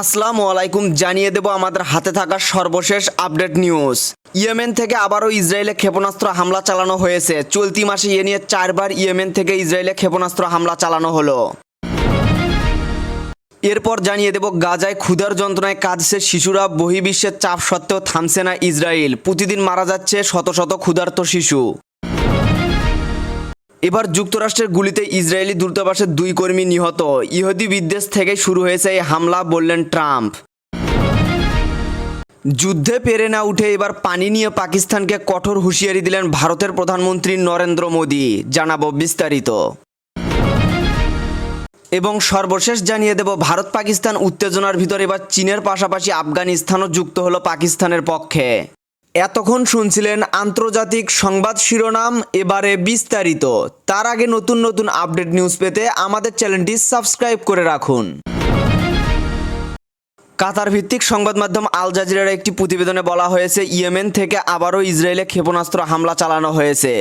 আসসালামু আলাইকুম, জানিয়ে দেব আমাদের হাতে থাকা সর্বশেষ আপডেট নিউজ। ইয়েমেন থেকে আবারও ইসরায়েলে ক্ষেপণাস্ত্র হামলা চালানো হয়েছে। চলতি মাসে এ নিয়ে চারবার ইয়েমেন থেকে ইসরায়েলে ক্ষেপণাস্ত্র হামলা চালানো হলো। এরপর জানিয়ে দেব, গাজায় ক্ষুধার যন্ত্রণায় কাঁদছে শিশুরা, বহির্বিশ্বের চাপ সত্ত্বেও থামছে না ইসরায়েল। প্রতিদিন মারা যাচ্ছে শত শত ক্ষুধার্ত শিশু। এবার যুক্তরাষ্ট্রের গুলিতে ইসরায়েলি দূতাবাসের দুই কর্মী নিহত। ইহুদি বিদ্বেষ থেকে শুরু হয়েছে এই হামলা, বললেন ট্রাম্প। যুদ্ধে পেরে না উঠে এবার পানি নিয়ে পাকিস্তানকে কঠোর হুঁশিয়ারি দিলেন ভারতের প্রধানমন্ত্রী নরেন্দ্র মোদী, জানাব বিস্তারিত। এবং সর্বশেষ জানিয়ে দেব ভারত পাকিস্তান উত্তেজনার ভিতর এবার চীনের পাশাপাশি আফগানিস্তানও যুক্ত হলো পাকিস্তানের পক্ষে। এতক্ষণ শুনছিলেন আন্তর্জাতিক সংবাদ শিরোনাম, এবারে বিস্তারিত। তার আগে নতুন নতুন আপডেট নিউজ পেতে আমাদের চ্যানেলটি সাবস্ক্রাইব করে রাখুন। কাতার ভিত্তিক সংবাদ মাধ্যম আল জাজিরার একটি প্রতিবেদনে বলা হয়েছে, ইয়েমেন থেকে আবারও ইসরায়েলে ক্ষেপণাস্ত্র হামলা চালানো হয়েছে।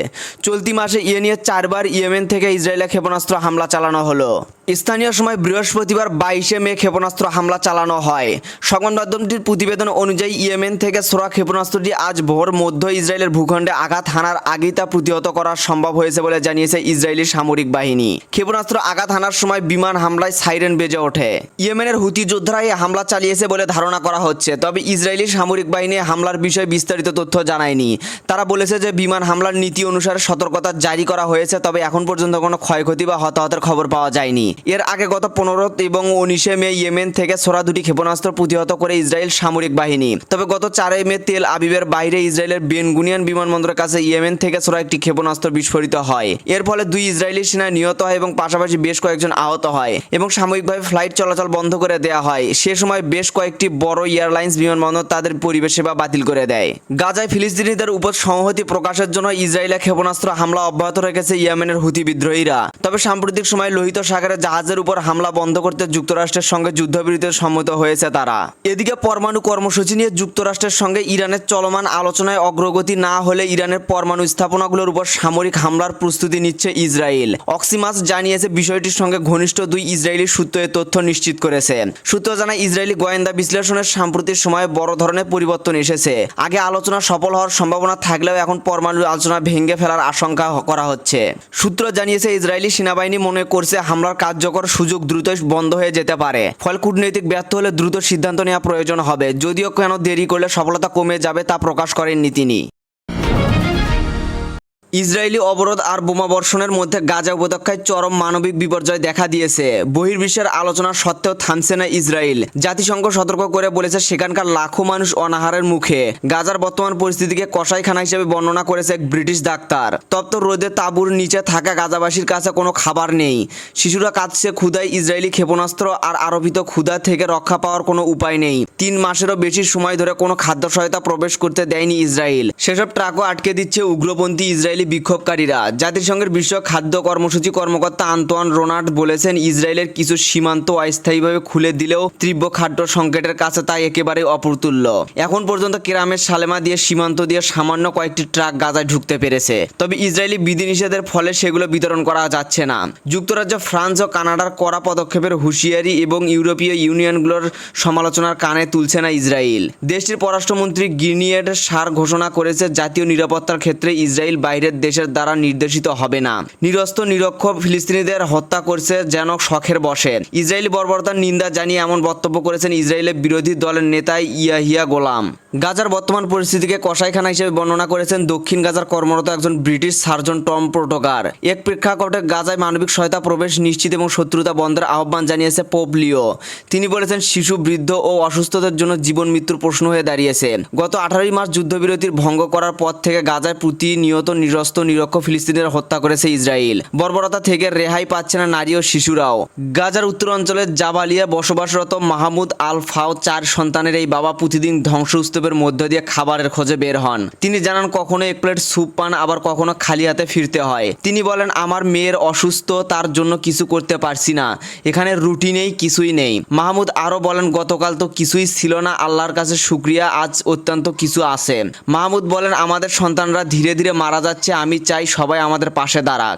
চলতি মাসে ইয়ে নিয়ে চারবার ইয়েমেন থেকে ইসরায়েলে ক্ষেপণাস্ত্র হামলা চালানো হলো। স্থানীয় সময় বৃহস্পতিবার বাইশে মে ক্ষেপণাস্ত্র হামলা চালানো হয়। সংবাদ মাধ্যমটির প্রতিবেদন অনুযায়ী ইয়েমেন থেকে সোরা ক্ষেপণাস্ত্রটি আজ ভোর মধ্য ইসরায়েলের ভূখণ্ডে আঘাত হানার আগেই তা প্রতিহত করা সম্ভব হয়েছে বলে জানিয়েছে ইসরায়েলি সামরিক বাহিনী। ক্ষেপণাস্ত্র আঘাত হানার সময় বিমান হামলায় সাইরেন বেজে ওঠে। ইয়েমেনের হুতি যোদ্ধারা এই হামলা চালিয়েছে বলে ধারণা করা হচ্ছে, তবে ইসরায়েলি সামরিক বাহিনী হামলার বিষয়ে বিস্তারিত তথ্য জানায়নি। তারা বলেছে যে বিমান হামলার নীতি অনুসারে সতর্কতা জারি করা হয়েছে, তবে এখন পর্যন্ত কোনো ক্ষয়ক্ষতি বা হতাহতের খবর পাওয়া যায়নি। এর আগে গত পনেরো এবং উনিশে মে ইয়েমেন থেকে সোরা দুটি ক্ষেপণাস্ত্র প্রতিহত করে ইসরায়েল সামরিক বাহিনী। তবে গত চারই মে তেল আবিবের বাইরে ইসরায়েলের বেনগুনিয়ান বিমানবন্দরের কাছে ইয়েমেন থেকে সোরা একটি ক্ষেপণাস্ত্র বিস্ফোরিত হয়। এর ফলে দুই ইসরায়েলি সেনা নিহত হয় এবং পাশাপাশি বেশ কয়েকজন আহত হয় এবং সাময়িকভাবে ফ্লাইট চলাচল বন্ধ করে দেওয়া হয়। সে সময় বেশ কয়েকটি বড় এয়ারলাইন্স বিমানবন্দর তাদের পরিবেশ সেবা বাতিল করে দেয়। গাজায় ফিলিস্তিনিদের উপর সংহতি প্রকাশের জন্য ইসরায়েলে ক্ষেপণাস্ত্র হামলা অব্যাহত রেখেছে ইয়েমেনের হুতি বিদ্রোহীরা। তবে সাম্প্রতিক সময়ে লোহিত সাগরে জাহাজের উপর হামলা বন্ধ করতে যুক্তরাষ্ট্রের সঙ্গে যুদ্ধবিরতিতে সম্মত হয়েছে তারা। এদিকে পরমাণু কর্মসূচি নিয়ে যুক্তরাষ্ট্রের সঙ্গে ইরানের চলমান আলোচনায় অগ্রগতি না হলে ইরানের পরমাণু স্থাপনাগুলোর উপর সামরিক হামলার প্রস্তুতি নিচ্ছে ইসরায়েল। অক্সিমাস জানিয়েছে বিষয়টির সঙ্গে ঘনিষ্ঠ দুই ইসরায়েলি সূত্র তথ্য নিশ্চিত করেছে। সূত্র জানায়, ইসরায়েলি গোয়েন্দা বিশ্লেষণের সাম্প্রতিক সময়ে বড় ধরনের পরিবর্তন এসেছে। আগে আলোচনা সফল হওয়ার সম্ভাবনা থাকলেও এখন পরমাণু আলোচনা ভেঙে ফেলার আশঙ্কা করা হচ্ছে। সূত্র জানিয়েছে, ইসরায়েলি সেনাবাহিনী মনে করছে হামলার কার্যকর সুযোগ দ্রুত বন্ধ হয়ে যেতে পারে। ফল কূটনৈতিক ব্যর্থ হলে দ্রুত সিদ্ধান্ত নেওয়া প্রয়োজন হবে। যদিও কেন দেরি করলে সফলতা কমে যাবে তা প্রকাশ করেননি তিনি। ইসরায়েলি অবরোধ আর বোমা বর্ষণের মধ্যে গাজা উপত্যকায় চরম মানবিক বিপর্যয় দেখা দিয়েছে। বহির্বিশ্বের আলোচনা সত্ত্বেও থামছে না ইসরায়েল। জাতিসংঘ সতর্ক করে বলেছে, সেখানকার লাখো মানুষ অনাহারের মুখে। গাজার বর্তমান পরিস্থিতিকে কসাইখানা হিসেবে বর্ণনা করেছে এক ব্রিটিশ ডাক্তার। তপ্ত রোদে তাঁবুর নিচে থাকা গাজাবাসীর কাছে কোনো খাবার নেই। শিশুরা কাঁদছে ক্ষুদায় ইসরায়েলি ক্ষেপণাস্ত্র আর আরোপিত ক্ষুধা থেকে রক্ষা পাওয়ার কোনো উপায় নেই। তিন মাসেরও বেশি সময় ধরে কোনো খাদ্য সহায়তা প্রবেশ করতে দেয়নি ইসরায়েল। সেসব ট্রাকও আটকে দিচ্ছে উগ্রপন্থী ইসরায়েলি বিক্ষোভকারীরা। জাতিসংঘের বিশ্ব খাদ্য কর্মসূচি কর্মকর্তা আন্তোয়ান রোনাল্ড বলেছেন, ইসরায়েলের কিছু সীমান্ত অস্থায়ীভাবে খুলে দিলেও তীব্র খাদ্য সংকটের কাছে তা একেবারে অপ্রতুল্য। এখন পর্যন্ত কেরামের সালেমা দিয়ে সীমান্ত দিয়ে সামান্য কয়েকটি ট্রাক গাজায় ঢুকতে পেরেছে। তবে ইসরায়েলি বিধিনিষেধের ফলে সেগুলো বিতরণ করা যাচ্ছে না। যুক্তরাজ্য, ফ্রান্স ও কানাডার কড়া পদক্ষেপের হুঁশিয়ারি এবং ইউরোপীয় ইউনিয়নগুলোর সমালোচনার কানে তুলছে না ইসরায়েল। দেশটির পররাষ্ট্রমন্ত্রী গিনিয়েড সার ঘোষণা করেছে, জাতীয় নিরাপত্তার ক্ষেত্রে ইসরায়েল বাইরের দেশের দ্বারা নির্দেশিত হবে না। নিরস্ত নিরক্ষর ফিলিস্তিনিদের হত্যা করছে যেন শখের বসে। ইসরায়েলি বর্বরতার নিন্দা জানিয়ে এমন বক্তব্য করেছেন ইসরায়েলের বিরোধী দলের নেতা ইয়াহিয়া গোলাম। গাজার বর্তমান পরিস্থিতিকে কসাইখানা হিসেবে বর্ণনা করেছেন দক্ষিণ গাজার কর্মরত একজন ব্রিটিশ সার্জন টম প্রোটোকার এক প্রেক্ষাপটে গাজায় মানবিক সহায়তা, প্রবেশ নিশ্চিত এবং শত্রুতা বন্ধের আহ্বান জানিয়েছে পোপ লিও। তিনি বলেছেন, শিশু, বৃদ্ধ ও অসুস্থতার জন্য জীবন মৃত্যুর প্রশ্ন হয়ে দাঁড়িয়েছে। গত আঠারোই মার্চ যুদ্ধবিরতির ভঙ্গ করার পর থেকে গাজায় প্রতিনিয়ত নিরস্ত নিরক্ষ ফিলিস্তিনের হত্যা করেছে ইসরায়েল। বর্বরতা থেকে রেহাই পাচ্ছে না নারী ও শিশুরাও। গাজার উত্তর অঞ্চলের জাবালিয়া বসবাসরত মাহমুদ আল ফাও চার সন্তানের এই বাবা প্রতিদিন ধ্বংসস্তূপের মধ্য দিয়ে খাবারের খোঁজে বের হন। তিনি জানান, কখনো এক প্লেট স্যুপ পান, আবার কখনো খালি হাতে ফিরতে হয়। তিনি বলেন, আমার মেয়ের অসুস্থ, তার জন্য কিছু করতে পারছি না। এখানে রুটি নেই, কিছুই নেই। মাহমুদ আরও বলেন, গতকাল তো কিছুই ছিল না, আল্লাহর কাছে শুক্রিয়া, আজ অত্যন্ত কিছু আছে। মাহমুদ বলেন, আমাদের সন্তানরা ধীরে ধীরে মারা যাচ্ছে আমি চাই সবাই আমাদের পাশে দাঁড়াক।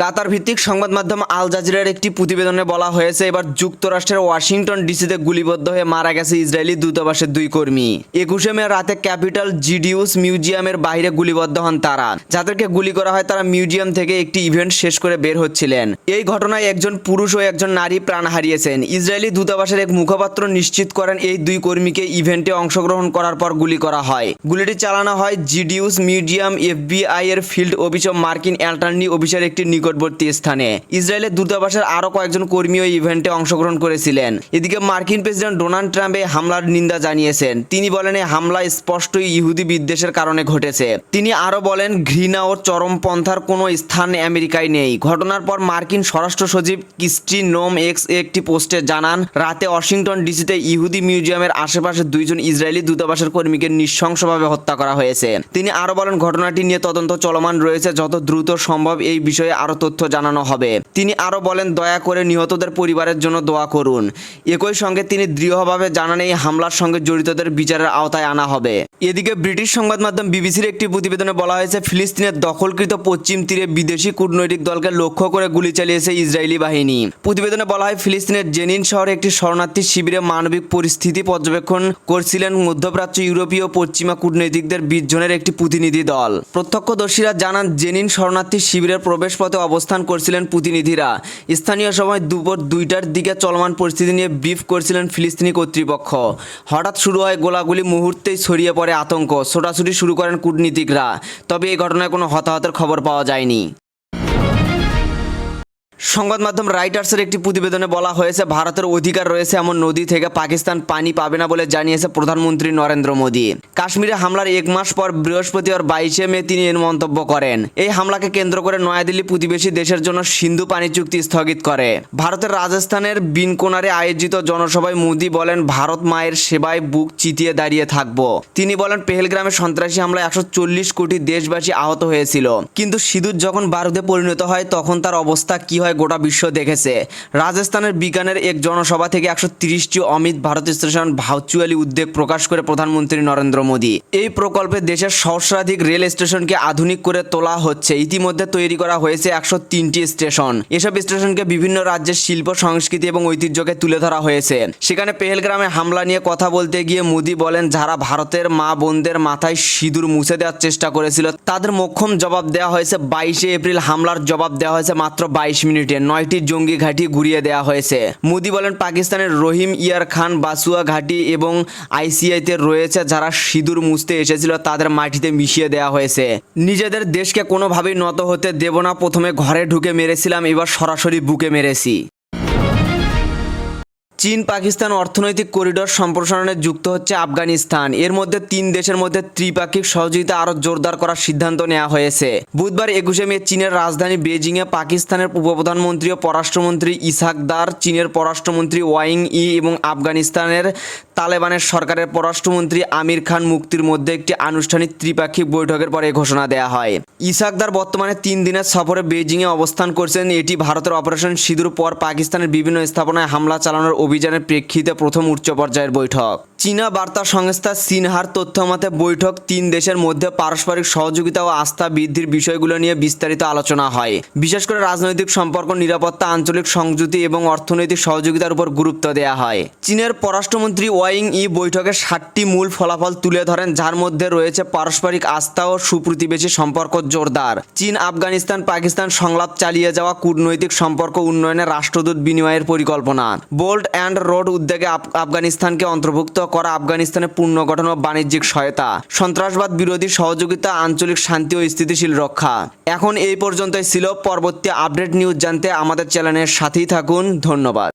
কাতার ভিত্তিক সংবাদ মাধ্যম আল জাজিরার একটি প্রতিবেদনে বলা হয়েছে, এবার যুক্তরাষ্ট্রের ওয়াশিংটন ডিসিতে গুলিবদ্ধ হয়ে মারা গেছে ইসরায়েলি দূতাবাসের দুই কর্মী। একুশে মে রাতে ক্যাপিটাল জিডিউস মিউজিয়ামের বাইরে গুলিবদ্ধ হন তারা। যাদেরকে গুলি করা হয়, তারা মিউজিয়াম থেকে একটি ইভেন্ট শেষ করে বের হচ্ছিলেন। এই ঘটনায় একজন পুরুষ ও একজন নারী প্রাণ হারিয়েছেন। ইসরায়েলি দূতাবাসের এক মুখপাত্র নিশ্চিত করেন, এই দুই কর্মীকে ইভেন্টে অংশগ্রহণ করার পর গুলি করা হয়। গুলিটি চালানো হয় জিডিউস মিউজিয়াম এফবিআই এর ফিল্ড অফিস মার্কিন অ্যাটর্নি অফিসের একটি নিকটবর্তী স্থানে। ইসরায়েলের দূতাবাসের আরও কয়েকজন কর্মী ওই ইভেন্টে অংশগ্রহণ করেছিলেন। এদিকে মার্কিন প্রেসিডেন্ট ডোনাল্ড ট্রাম্প এই হামলার নিন্দা জানিয়েছেন। তিনি বলেন এই হামলা স্পষ্টই ইহুদি বিদ্বেষের কারণে ঘটেছে। তিনি আরও বলেন, ঘৃণা ও চরমপন্থার কোনো স্থান আমেরিকায় নেই। ঘটনার পর মার্কিন স্বরাষ্ট্র সচিব ক্রিস্টি নোম এক্স একটি পোস্টে জানান, রাতে ওয়াশিংটন ডিসিতে ইহুদি মিউজিয়ামের আশেপাশে দুইজন ইসরায়েলি দূতাবাসের কর্মীকে নৃশংসভাবে হত্যা করা হয়েছে। তিনি আরও বলেন, ঘটনাটি নিয়ে তদন্ত চলমান রয়েছে, যত দ্রুত সম্ভব এই বিষয়ে আরও তথ্য জানানো হবে। তিনি আরও বলেন, দয়া করে নিহতদের পরিবারের জন্য দোয়া করুন। একই সঙ্গে তিনি দৃঢ়ভাবে জানান, এই হামলার সঙ্গে জড়িতদের বিচারের আওতায় আনা হবে। এদিকে ব্রিটিশ সংবাদ মাধ্যম বিবিসির একটি প্রতিবেদনে বলা হয়েছে, ফিলিস্তিনের দখলকৃত পশ্চিম তীরে বিদেশি কূটনৈতিক দলকে লক্ষ্য করে গুলি চালিয়েছে ইসরায়েলি বাহিনী। প্রতিবেদনে বলা হয়, ফিলিস্তিনের জেনিন শহরে একটি শরণার্থী শিবিরে মানবিক পরিস্থিতি পর্যবেক্ষণ করছিলেন মধ্যপ্রাচ্য, ইউরোপীয় পশ্চিমা কূটনৈতিকদের বিশ জনের একটি প্রতিনিধি দল। প্রত্যক্ষদর্শীরা জানান, জেনিন শরণার্থী শিবিরের প্রবেশপথে অবস্থান করছিলেন প্রতিনিধিরা। স্থানীয় সময় দুপুর দুইটার দিকে চলমান পরিস্থিতি নিয়ে ব্রিফ করছিলেন ফিলিস্তিনি কর্তৃপক্ষ। হঠাৎ শুরু হয় গোলাগুলি মুহূর্তেই ছড়িয়ে পড়ে আতঙ্ক, ছোটাছুটি শুরু করেন কূটনীতিকরা, তবে এই ঘটনায় কোনো হতাহতের খবর পাওয়া যায়নি। সংবাদ মাধ্যম রাইটার্সের একটি প্রতিবেদনে বলা হয়েছে, ভারতের অধিকার রয়েছে এমন নদী থেকে পাকিস্তান পানি পাবে না বলে জানিয়েছে প্রধানমন্ত্রী নরেন্দ্র মোদী। কাশ্মীরে হামলার এক মাস পর বৃহস্পতিবার বাইশে মে তিনি এর মন্তব্য করেন। এই হামলাকে কেন্দ্র করে নয়াদিল্লি প্রতিবেশী দেশের জন্য সিন্ধু পানি চুক্তি স্থগিত করে। ভারতের রাজস্থানের বিনকোনারে আয়োজিত জনসভায় মোদী বলেন, ভারত মায়ের সেবায় বুক চিতিয়ে দাঁড়িয়ে থাকব। তিনি বলেন, পেহেলগ্রামে সন্ত্রাসী হামলায় একশো চল্লিশ কোটি দেশবাসী আহত হয়েছিল। কিন্তু সিঁদুর যখন বারুদে পরিণত হয়, তখন তার অবস্থা কি হয় গোটা বিশ্ব দেখেছে। রাজস্থানের বিজ্ঞানের এক জনসভা থেকে একশো তিরিশটি অমিত ভারত স্টেশন ভার্চুয়ালি উদ্বেগ প্রকাশ করে প্রধানমন্ত্রী নরেন্দ্র মোদী। এই প্রকল্পে দেশের সহস্রাধিক রেল স্টেশনকে আধুনিক করে তোলা হচ্ছে। ইতিমধ্যে তৈরি করা হয়েছে একশো তিনটি স্টেশন। এসব স্টেশনকে বিভিন্ন রাজ্যের শিল্প, সংস্কৃতি এবং ঐতিহ্যকে তুলে ধরা হয়েছে। সেখানে পেহেলগ্রামে হামলা নিয়ে কথা বলতে গিয়ে মোদী বলেন, যারা ভারতের মা বোনদের মাথায় সিঁদুর মুছে দেওয়ার চেষ্টা করেছিল, তাদের মোক্ষম জবাব দেওয়া হয়েছে। বাইশে এপ্রিল হামলার জবাব দেওয়া হয়েছে মাত্র বাইশ মিনিটে। নয়টি জঙ্গি ঘাঁটি ঘুরিয়ে দেওয়া হয়েছে। মোদী বলেন, পাকিস্তানের রহিম ইয়ার খান, বাসুয়া ঘাঁটি এবং আইসিআইতে রয়েছে যারা সিঁদুর মুছতে এসেছিল, তাদের মাটিতে মিশিয়ে দেওয়া হয়েছে। নিজেদের দেশকে কোনোভাবেই নত হতে দেব না। প্রথমে ঘরে ঢুকে মেরেছিলাম, এবার সরাসরি বুকে মেরেছি। চীন, পাকিস্তান অর্থনৈতিক করিডোর সম্প্রসারণে যুক্ত হচ্ছে আফগানিস্তান। এর মধ্যে তিন দেশের মধ্যে ত্রিপাক্ষিক সহযোগিতা আরও জোরদার করার সিদ্ধান্ত নেওয়া হয়েছে। বুধবার একুশে মে চীনের রাজধানী বেজিংয়ে পাকিস্তানের উপপ্রধানমন্ত্রী ও পররাষ্ট্রমন্ত্রী ইসাক দার, চীনের পররাষ্ট্রমন্ত্রী ওয়াইং ই এবং আফগানিস্তানের তালেবানের সরকারের পররাষ্ট্রমন্ত্রী আমির খান মুক্তির মধ্যে একটি আনুষ্ঠানিক ত্রিপাক্ষিক বৈঠকের পরে ঘোষণা দেওয়া হয়। ইসাকদার বর্তমানে তিন দিনের সফরে বেজিংয়ে অবস্থান করছেন। এটি ভারতের অপারেশন সিঁদুর পর পাকিস্তানের বিভিন্ন স্থাপনায় হামলা চালানোর অভিযানের প্রেক্ষিতে প্রথম উচ্চ পর্যায়ের বৈঠক। চীনা বার্তা সংস্থা সিনহার তথ্য মতে, বৈঠক তিন দেশের মধ্যে পারস্পরিক সহযোগিতা ও আস্থা বৃদ্ধির বিষয়গুলো নিয়ে বিস্তারিত আলোচনা হয়। বিশেষ করে রাজনৈতিক সম্পর্ক, নিরাপত্তা, আঞ্চলিক সংযুতি এবং অর্থনৈতিক সহযোগিতার উপর গুরুত্ব দেওয়া হয়। চীনের পররাষ্ট্রমন্ত্রী ওয়াইং ই বৈঠকে ষাটটি মূল ফলাফল তুলে ধরেন, যার মধ্যে রয়েছে পারস্পরিক আস্থা ও সুপ্রতিবেশী সম্পর্ক জোরদার। চীন, আফগানিস্তান, পাকিস্তান সংলাপ চালিয়ে যাওয়া কূটনৈতিক সম্পর্ক উন্নয়নে রাষ্ট্রদূত বিনিময়ের পরিকল্পনা। বোল্ড অ্যান্ড রোড উদ্যোগে আফ- আফগানিস্তানকে অন্তর্ভুক্ত করা আফগানিস্তানের পুনর্গঠন ও বাণিজ্যিক সহায়তা। সন্ত্রাসবাদ বিরোধী সহযোগিতা, আঞ্চলিক শান্তি ও স্থিতিশীল রক্ষা। এখন এই পর্যন্তই ছিল পরবর্তী আপডেট নিউজ জানতে আমাদের চ্যানেলের সাথেই থাকুন। ধন্যবাদ।